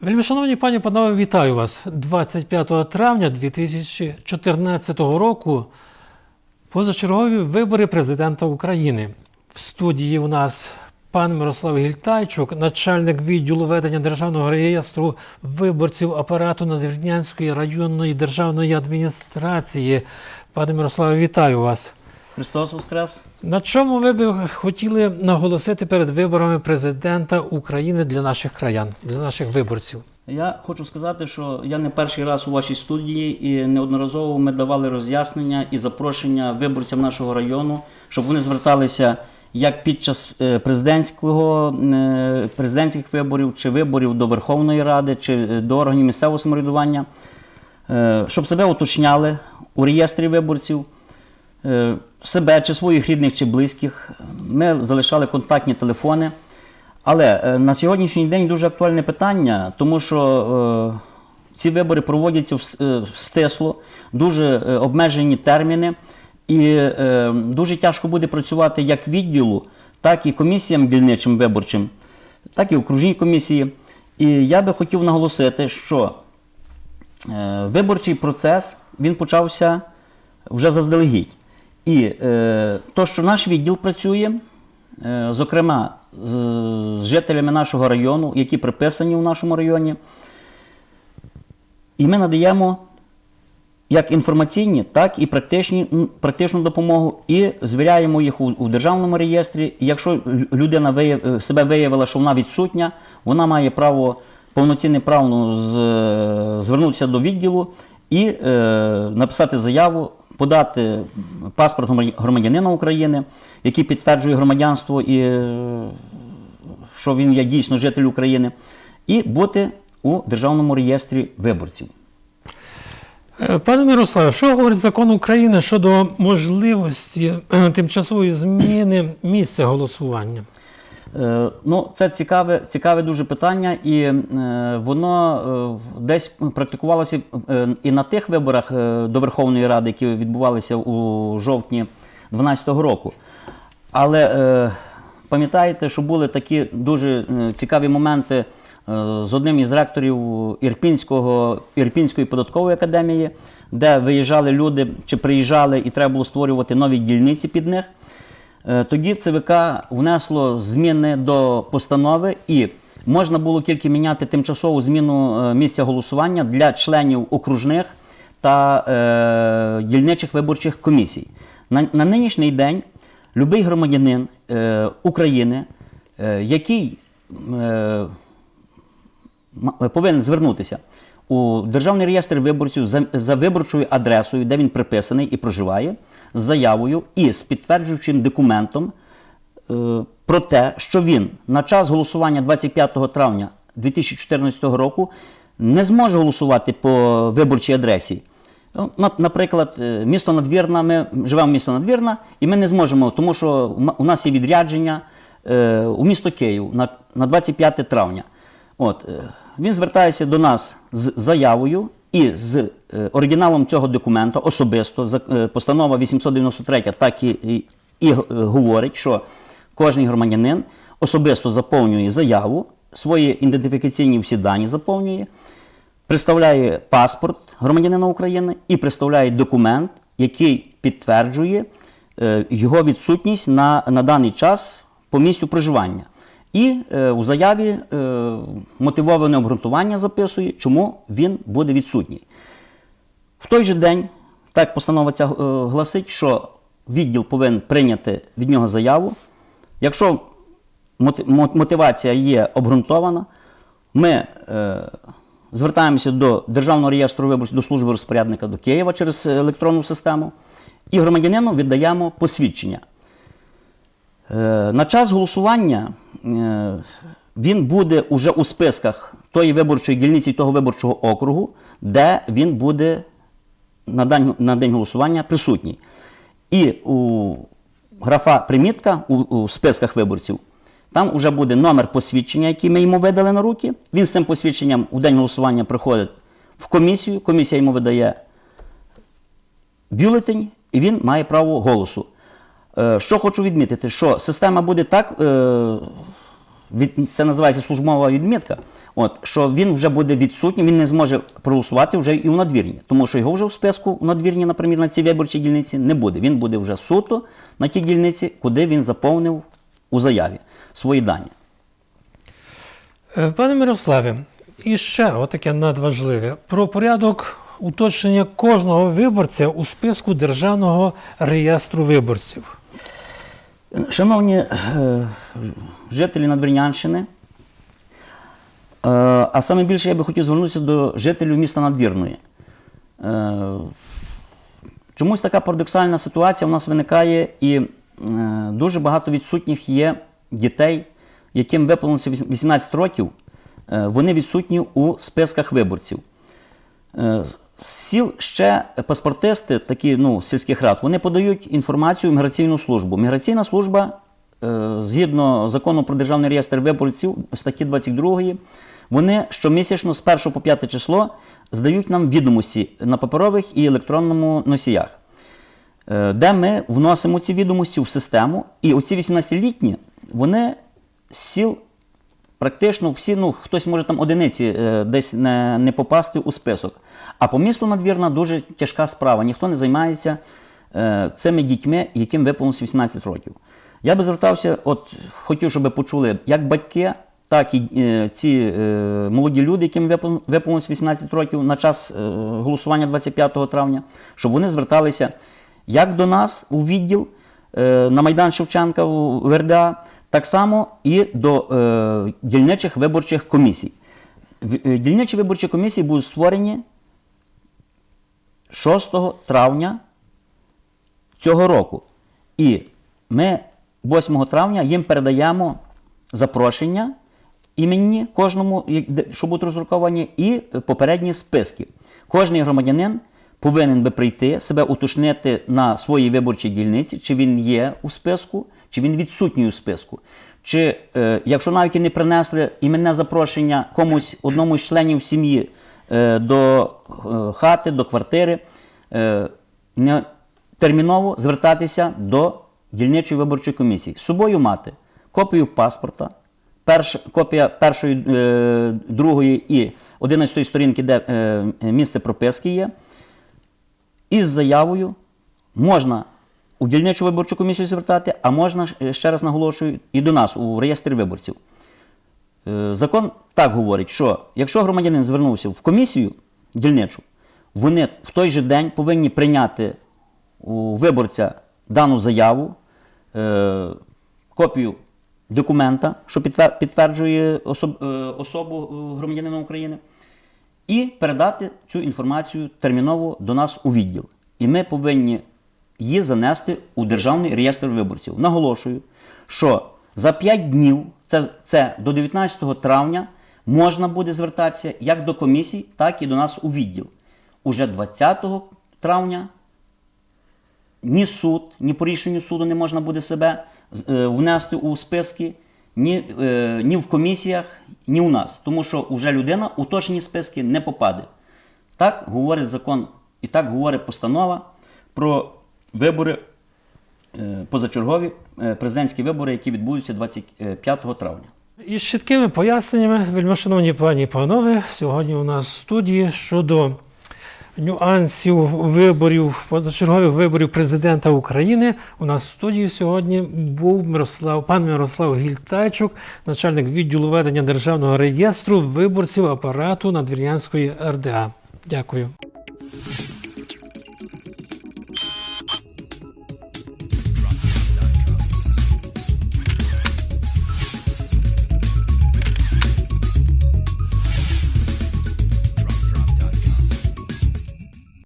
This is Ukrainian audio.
Вельмишановні пані панове, вітаю вас. 25 травня 2014 року позачергові вибори президента України. В студії у нас пан Мирослав Гільтайчук, начальник відділу ведення державного реєстру виборців апарату Надвірнянської районної державної адміністрації. Пане Мирославе, вітаю вас. Христос Воскрес! На чому ви би хотіли наголосити перед виборами президента України для наших краян, для наших виборців? Я хочу сказати, що я не перший раз у вашій студії і неодноразово ми давали роз'яснення і запрошення виборцям нашого району, щоб вони зверталися як під час е, президентського, е, президентських виборів, чи виборів до Верховної Ради, чи е, до органів місцевого самоврядування, щоб себе уточняли у реєстрі виборців. Е, Себе чи своїх рідних чи близьких. Ми залишали контактні телефони. Але е, на сьогоднішній день дуже актуальне питання, тому що е, ці вибори проводяться в, стисло, дуже обмежені терміни, і дуже тяжко буде працювати як відділу, так і комісіям дільничим виборчим, так і окружній комісії. І я би хотів наголосити, що виборчий процес він почався вже заздалегідь. І е, то, що наш відділ працює, е, зокрема з, з жителями нашого району, які приписані в нашому районі, і ми надаємо як інформаційні, так і практичні, практичну допомогу, і звіряємо їх у, у державному реєстрі. І якщо людина вияв, е, себе виявила, що вона відсутня, вона має право, повноцінне право з, е, звернутися до відділу і е, написати заяву, подати паспорт громадянина України, який підтверджує громадянство і е, що він є дійсно житель України, і бути у державному реєстрі виборців. Е, Пане Мирославе, що говорить закон України щодо можливості тимчасової зміни місця голосування? Е, Ну, це цікаве, цікаве дуже питання, і е, воно е, десь практикувалося і на тих виборах до Верховної Ради, які відбувалися у жовтні 2012 року. Але пам'ятаєте, що були такі дуже цікаві моменти з одним із ректорів Ірпінського, Ірпінської податкової академії, де виїжджали люди чи приїжджали, і треба було створювати нові дільниці під них. Е, Тоді ЦВК внесло зміни до постанови, і можна було тільки міняти тимчасову зміну е, місця голосування для членів окружних та е, дільничих виборчих комісій. На, на нинішній день будь-який громадянин е, України, е, який е, повинен звернутися у Державний реєстр виборців за, за виборчою адресою, де він приписаний і проживає, з заявою і з підтверджуючим документом е, про те, що він на час голосування 25 травня 2014 року не зможе голосувати по виборчій адресі. Ну, Наприклад, е, місто Надвірна, ми живемо в місто Надвірна, і ми не зможемо, тому що у нас є відрядження е, у місто Київ на, на 25 травня. От, е, він звертається до нас з заявою і з е, оригіналом цього документа особисто. е, Постанова 893 так і, і, і е, говорить, що кожен громадянин особисто заповнює заяву, свої ідентифікаційні всі дані заповнює, представляє паспорт громадянина України і представляє документ, який підтверджує його відсутність на, на даний час по місцю проживання. І е, у заяві е, мотивоване обґрунтування записує, чому він буде відсутній. В той же день, так постанова ця е, гласить, що відділ повинен прийняти від нього заяву. Якщо моти- мотивація є обґрунтована, ми е, звертаємося до Державного реєстру виборців, до служби розпорядника до Києва через електронну систему і громадянину віддаємо посвідчення. Е, На час голосування він буде уже у списках тої виборчої дільниці, того виборчого округу, де він буде на день, на день голосування присутній. І у графа примітка у, у списках виборців, там вже буде номер посвідчення, який ми йому видали на руки. Він з цим посвідченням у день голосування приходить в комісію, комісія йому видає бюлетень, і він має право голосу. Е, Що хочу відмітити, що система буде так е, це називається службова відмітка, от, що він вже буде відсутній, він не зможе проголосувати вже і у надвірні, тому що його вже в списку у надвірні, наприклад, на цій виборчій дільниці не буде. Він буде вже суто на тій дільниці, куди він заповнив у заяві свої дані. Е, Пане Мирославе, і ще отаке надважливе про порядок уточнення кожного виборця у списку Державного реєстру виборців. Шановні е, жителі Надвірнянщини, е, а саме більше я би хотів звернутися до жителів міста Надвірної. Е, чомусь така парадоксальна ситуація у нас виникає, і дуже багато відсутніх є дітей, яким виповнилося 18 років, вони відсутні у списках виборців. Сіл ще паспортисти, такі ну, сільських рад, вони подають інформацію в міграційну службу. Міграційна служба, е, згідно закону про державний реєстр виборців, статті 22, вони щомісячно з 1 по 5 число здають нам відомості на паперових і електронному носіях, е, де ми вносимо ці відомості в систему. І оці 18-літні, вони з сіл практично всі, ну хтось може там одиниці е, десь не, не попасти у список. А по місту надвірна дуже тяжка справа. Ніхто не займається е, цими дітьми, яким виповнилось 18 років. Я би звертався, от хотів, щоб почули як батьки, так і е, ці е, молоді люди, яким випов- виповнилось 18 років на час е, голосування 25 травня, щоб вони зверталися як до нас у відділ е, на Майдан Шевченка в РДА, так само і до е, дільничих виборчих комісій. Е, Дільничі виборчі комісії будуть створені 6 травня цього року. І ми 8 травня їм передаємо запрошення імені кожному, що будуть роздруковані, і попередні списки. Кожний громадянин повинен би прийти, себе уточнити на своїй виборчій дільниці, чи він є у списку, чи він відсутній у списку. Чи е, якщо навіть і не принесли іменне запрошення комусь одному з членів сім'ї е, до е, хати, до квартири, е, не терміново звертатися до дільничої виборчої комісії. З собою мати копію паспорта, перш, копія першої, е, другої і 11 сторінки, де е, місце прописки є, із заявою можна у дільничу виборчу комісію звертати, а можна, е, ще раз наголошую, і до нас у реєстрі виборців. Е, Закон так говорить, що якщо громадянин звернувся в комісію дільничу, вони в той же день повинні прийняти у виборця дану заяву, е, копію документа, що підтверджує особу громадянина України, і передати цю інформацію терміново до нас у відділ. І ми повинні її занести у Державний реєстр виборців. Наголошую, що за 5 днів, це, це до 19 травня, можна буде звертатися як до комісій, так і до нас у відділ. Уже 20 травня ні суд, ні по рішенню суду не можна буде себе е, внести у списки, ні, е, ні в комісіях, ні у нас. Тому що вже людина у точні списки не попаде. Так говорить закон і так говорить постанова про вибори е, позачергові е, президентські вибори, які відбудуться 25 травня. Із чіткими поясненнями, вельмишановні пані і панове, сьогодні у нас в студії щодо нюансів виборів, позачергових виборів президента України. У нас в студії сьогодні був Мирослав, пан Мирослав Гільтайчук, начальник відділу ведення державного реєстру виборців апарату Надвірнянської РДА. Дякую.